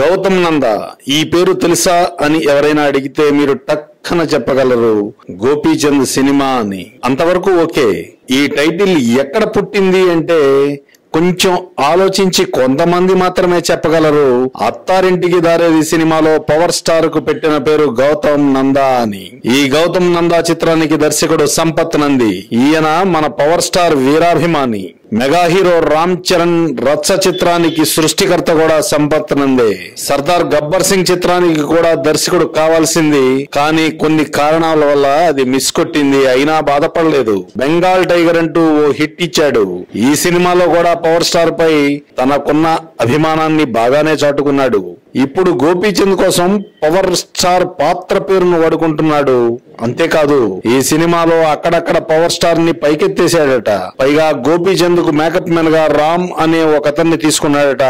గౌతమ్ నంద ఈ పేరు తెలుసా అని ఎవరైనా అడిగితే మీరు టక్కన చెప్పగలరు. గోపీచంద్ సినిమా అని. అంతవరకు ఓకే. ఈ టైటిల్ ఎక్కడ పుట్టింది అంటే కొంచెం ఆలోచించి కొంతమంది మాత్రమే చెప్పగలరు. అత్తారింటికి దారేది సినిమాలో పవర్ స్టార్కు పెట్టిన పేరు గౌతమ్ నందా అని. ఈ గౌతమ్ నందా చిత్రానికి దర్శకుడు సంపత్ నంది. ఈయన మన పవర్ స్టార్ వీరాభిమాని. మెగా హీరో రామ్ చరణ్ రత్స చిత్రానికి సృష్టికర్త కూడా సంపత్ నందే. సర్దార్ గబ్బర్ సింగ్ చిత్రానికి కూడా దర్శకుడు కావాల్సింది. కానీ కొన్ని కారణాల వల్ల అది మిస్ కొట్టింది అయినా బాధపడలేదు. బెంగాల్ టైగర్ అంటూ ఓ హిట్ ఇచ్చాడు. ఈ సినిమాలో కూడా పవర్ స్టార్ పై తనకున్న అభిమానాన్ని బాగానే చాటుకున్నాడు. ఇప్పుడు గోపీచంద్ కోసం పవర్ స్టార్ పాత్ర పేరును వాడుకుంటున్నాడు. అంతేకాదు ఈ సినిమాలో అక్కడక్కడ పవర్ స్టార్ని పైకెత్తేశాడట. పైగా గోపీచంద్కు మేకప్ మెన్గా రామ్ అనే ఒక అతన్ని తీసుకున్నాడట.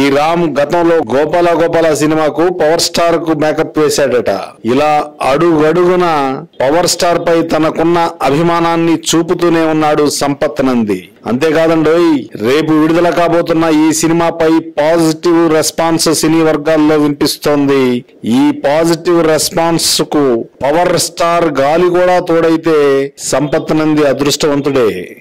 ఈ రామ్ గతంలో గోపాల గోపాల సినిమాకు పవర్ స్టార్కు మేకప్ వేశాడట. ఇలా అడుగడుగున పవర్ స్టార్ పై తనకున్న అభిమానాన్ని చూపుతూనే ఉన్నాడు సంపత్ నంది. అంతేకాదండోయ్ రేపు విడుదల కాబోతున్న ఈ సినిమాపై పాజిటివ్ రెస్పాన్స్ సినీ వర్గాల్లో వినిపిస్తోంది. ఈ పాజిటివ్ రెస్పాన్స్కు పవర్ స్టార్ గాలి కూడా తోడైతే సంపత్ నంది అదృష్టవంతుడే.